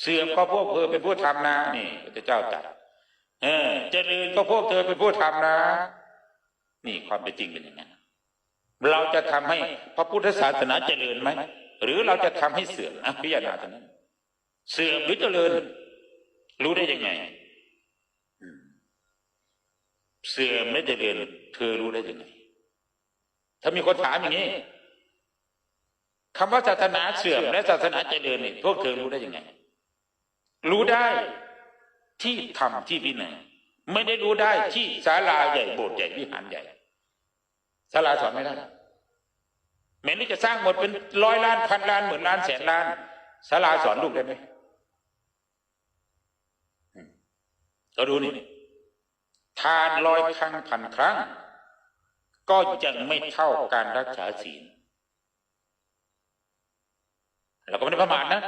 เสื่อมก็พวกเธอเป็นผู้ทำนะนี่พระเจ้าตรัสเออเจริญก็พวกเธอเป็นผู้ทำนะ นี่ความเป็นจริงเป็นอย่างนั้นเราจะทำให้พระพุทธศาสนาเจริญไหมหรือเราจะทำให้เสื่อมอะพิจารณาตรงนั้น เสื่อมหรือเจริญ รู้ได้ยังไงเสื่อมและเจริญเธอรู้ได้ยังไงถ้ามีคนถามอย่างนี้คำว่าศาสนาเสื่อมและศาสนาเจริญนี่พวกเธอรู้ได้ยังไง รู้ได้ที่ธรรมที่วินัยไม่ได้รู้ได้ที่ศาลาใหญ่โบสถ์ใหญ่วิหารใหญ่ศาลาสอนไม่ได้แม้นี่จะสร้างหมดเป็นร้อยล้านพันล้านหมื่นล้านแสนล้านศาลาสอนลูกได้ไหมอืมก็ดูนี่ทานร้อยครั้งพันครั้ง ก็ยังไม่เท่าการรักษาศีลเราก็ไม่ได้ประมาทนะ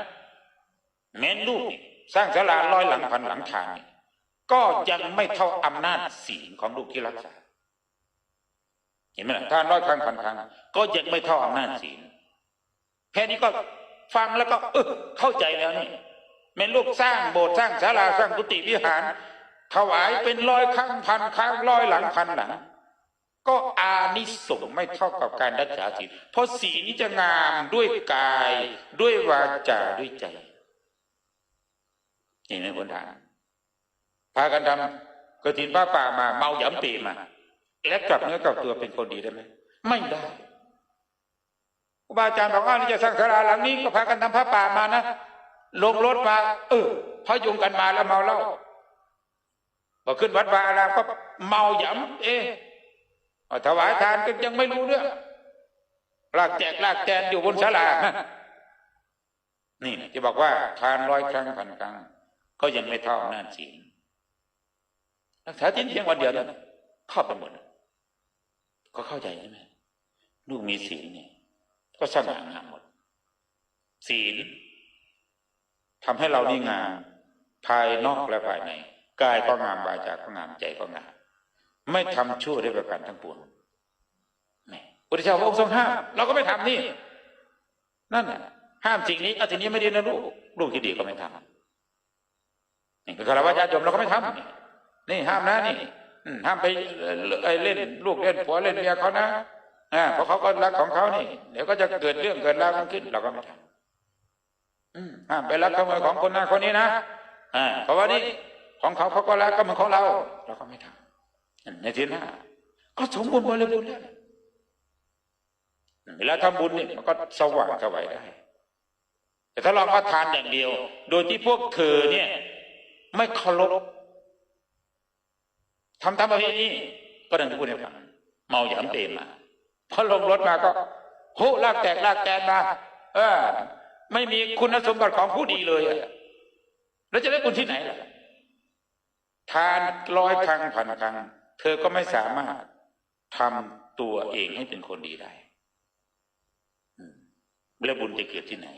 แม้นลูกนี่ สร้างศาลาร้อยหลังพันหลังทานนี่ก็ยังไม่เท่าอำนาจศีลของลูกที่รักษา เห็นไหมล่ะทานร้อยครั้งพันครั้งก็ยังไม่เท่าอำนาจศีลแค่นี้ก็ฟังแล้วก็ เออเข้าใจแล้วนี่แม่นลูกสร้างโบสถ์สร้างศาลาสร้างกุฏิวิหารถวายเป็นร้อยครั้งพันครั้งร้อยหลังพันหลังก็อานิสงส์ไม่เท่ากับการรักษาศีลเพราะศีลนี้จะงามด้วยกาย ด้วยวาจาด้วยใจ เห็นไหนถามพากันทำกระถินป้าป่ามา เมาหยำปีมา และกลับเนื้อกลับตัวเป็นคนดีได้ไหมไม่ได้ครูบาอาจารย์บอกว่านี่จะสร้างศาลาหลังนี้ก็พากันทำผ้าป่ามานะลงรถมา เออพยุงกันมาแล้วเมาเหล้าพอขึ้นวัดวาอารามก็เมาหยำเออถวายทานก็ยังไม่รู้เรื่องลากแจกลากแจนอยู่บนศาลานี่จะบอกว่าทานร้อยครั้งพันครั้ง ก็ยังไม่เท่าอำนาจศีลรักษาศีลเพียงวันเดียวนะเข้าไปหมดก็เข้าใจใช่ไหมลูกมีศีลเนี่ย ก็สง่างามหมด ศีลทำให้เรานี่งามภายนอกและภายในกายก็งามวาจาก็งามใจก็งามไม่ทำชั่วด้วยประการทั้งปวงนี่พุทธเจ้าพระองค์ทรงห้ามเราก็ไม่ทำนี่ นั่นห้ามสิ่งนี้เอาสิ่งนี้ไม่ดีนะลูกลูกที่ดีก็ไม่ทำ นี่คือคารวะญาติโยมเราก็ไม่ทำนี่นี่ห้ามนะนี่ห้ามไปเอ่อเล่นลูกเล่นผัวเล่นเมียเขานะอ่าเพราะเขาก็รักของเขานี่ เดี๋ยวก็จะเกิดเรื่องเกิดราวกันขึ้นเราก็ไม่ทำห้ามไปรักขโมยของคนนั้นคนนี้นะอ่าเพราะว่านี่ของเขาเขาก็รักก็เหมือนของเรา เราก็ไม่ทำในทีหน้าก็สมบูรณ์บริบูรณ์แล้วเวลาทำบุญเนี่ยมันก็สว่างสวัยได้ แต่ถ้าเรามาทานอย่างเดียว โดยที่พวกเธอเนี่ย ไม่เคารพทำตามประเพณีก็ดังที่พูดให้ฟังเมาหยามเปรมมาพอลงรถมาก็โหลากแตกลากแกนมาเออ ไม่มีคุณสมบัติของผู้ดีเลยแล้วจะได้บุญที่ไหนล่ะทานร้อยครั้งพันครั้ง เธอก็ไม่สามารถทำตัวเองให้เป็นคนดีได้แล้วบุญจะเกิดที่ไหน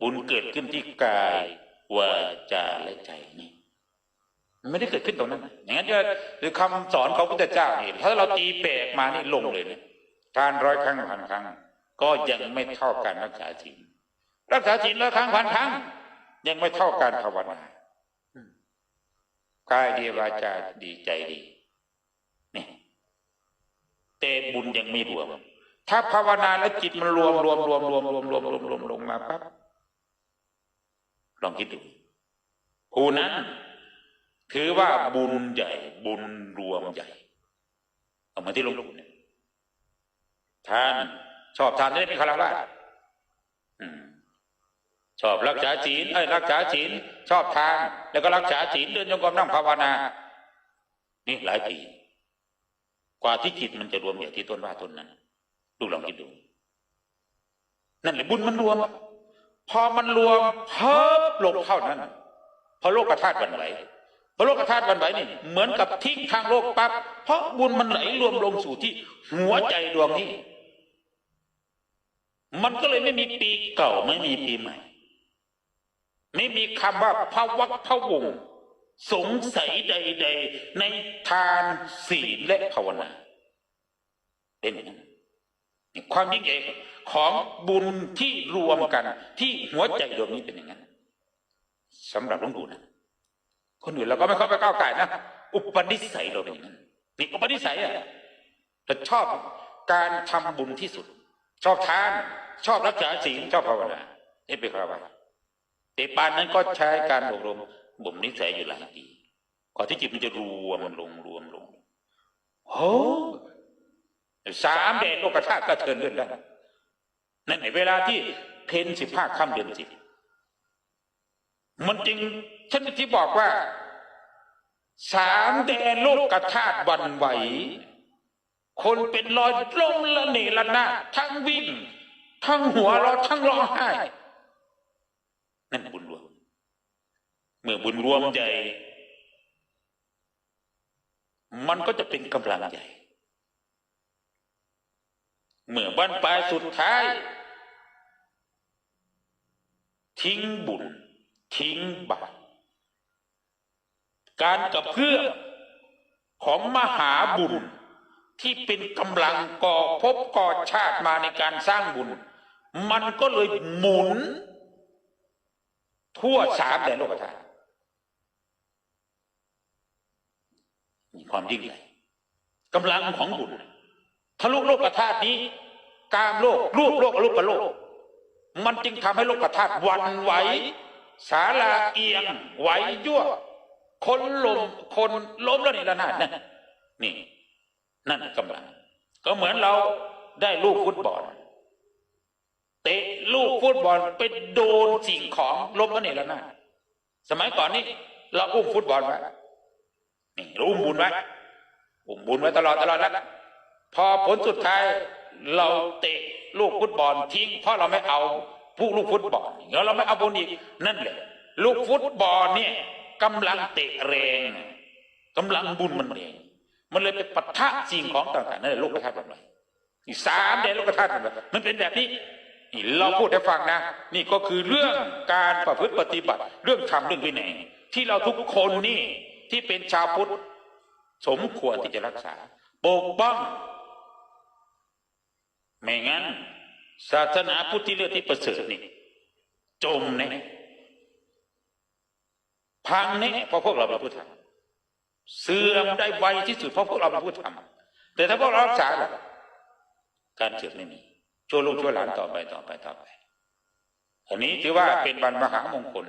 บุญเกิดขึ้นที่กาย วาจาและใจนี่มันไม่ได้เกิดขึ้นตรงนั้นอย่างนั้นจะคือคำสอนของพุทธเจ้านี่ถ้าเราตีแปลกมานี่ลงเลยเนี่ยทานร้อยครั้งพันครั้ง ก็ยังไม่เท่าการรักษาศีลรักษาศีลร้อยครั้งพันครั้ง ยังไม่เท่าการภาวนากายดีวาจาดีใจดีนี่แต่บุญยังไม่รวม ถ้าภาวนาแล้วจิตมันรวมรวมรวมรวมรวมรวมรวมรวมลงมาปั๊บ ลองคิดดูผู้นั้น ถือว่าบุญใหญ่ บุญรวมใหญ่เอามาที่หลวงปู่เนี่ยทานชอบทานได้เป็นคารวะอืมชอบรักษาศีลไอ้ยรักษาศีลชอบทานแล้วก็รักษาศีลเดินโยกรมนั่งภาวนา นี่หลายปีกว่าที่จิตมันจะรวมอย่างที่ต้นว่าต้นนั้นดูลองคิดดู นั่นแหละบุญมันรวม พอมันรวมเพิ่มลงเท่านั้น พอโลกธาตุวันไหวพอโลกธาตุวันไหวนี่เหมือนกับทิ้งทางโลกปั๊บเพราะบุญมันไหลรวมลงสู่ที่หัวใจดวงนี้ มันก็เลยไม่มีปีเก่าไม่มีปีใหม่ ไม่มีคำว่าพระวักพระวงสงสัยใด ๆ ในทานศีลและภาวนาเป็นอย่างนั้น ความยิ่งใหญ่ของบุญที่รวมกัน ที่หัวใจดวงนี้เป็นอย่างนั้นสำหรับหลวงปู่นะคนอื่นเราก็ไม่เข้าไปก้าวไก่นะอุปนิสัยเราเป็นอย่างนั้นนี่อุปนิสัยอะแต่ชอบการทำบุญที่สุด ชอบทาน ชอบรักษาศีลชอบภาวนานี่เป็นคราวาแต่ปานนั้นก็ใช้การอบรมบ่มนิสัยอยู่หลายปีก่อนที่จิตมันจะรวมลงรวมลงโอ้ สามแดนโลกธาตุก็เทินเดินได้นั่นในเวลาที่เพนสิบห้าค่ำเดือนสิบมันจึงฉันที่บอกว่า สามแดนโลกธาตุหวันไหว คนเป็นรอยล้มละเนระนาทั้งวิ่ง ทั้งหัวเราทั้งร้องไห้นั่นบุญรวม เมื่อบุญรวมใจ มันก็จะเป็นกำลังใจ เมื่อบั้นปลายสุดท้าย ทิ้งบุญ ทิ้งบาปการกระเพื่อของมหาบุญที่เป็นกำลังก่อภพก่อชาติมาในการสร้างบุญ มันก็เลยหมุน ทั่วสามแดนโลกธาตุมีความยิ่งใหญ่กำลังของบุญทะลุโลกธาตุนี้ กามโลก รูปโลกอรูปโลก มันจึงทำให้โลกธาตุวันไหวสาลาเอียง ไหวยั่วคนลมคนล้มแล้วนี่ระนาดนั่นนี่ นั่นกำลัง ก็เหมือนเราได้ลูกฟุตบอลเตะลูกฟุตบอลไปโดนสิ่งของล้มแล้วนี่ระนาดสมัยก่อนนี่เราอุ้มฟุตบอลไว้นี่ราอุ้มบุญไว้อุ้มบุญไว้ตลอดตลอดแล้วพอผลสุดท้าย เราเตะลูกฟุตบอลทิ้ง เพราะเราไม่เอาผู้ลูกฟุตบอลแล้วเราไม่เอาบุญอีกนั่นแหละ ลูกฟุตบอลเนี่ยกำลังเตะแรงกำลังบุญมันแรงมันเลยไปปะทะสิ่งของต่างๆนั่นแหละโลกธาตุแบบไหนนี่สามแดนโลกธาตุแบบมันเป็นแบบนี้นี่เราพูดให้ฟังนะ นี่ก็คือเรื่องการประพฤติปฏิบัติ เรื่องทำเรื่องวินัยที่เราทุกคนนี่ที่เป็นชาวพุทธ สมควรที่จะรักษาปกป้อง ไม่งั้น ศาสนาพุทธที่เลือกที่ประเสริฐนี่ จมแน่พังแน่เพราะพวกเราเป็นผู้ทำเสื่อมได้ไวที่สุดเพราะพวกเราเป็นผู้ทำแต่ถ้าพวกเรารักษาล่ะการเสื่อมไม่มีช่วลูกช่วยหลานต่อไปต่อไปต่อไปอันนี้ถือว่าเป็นวันมหามงคล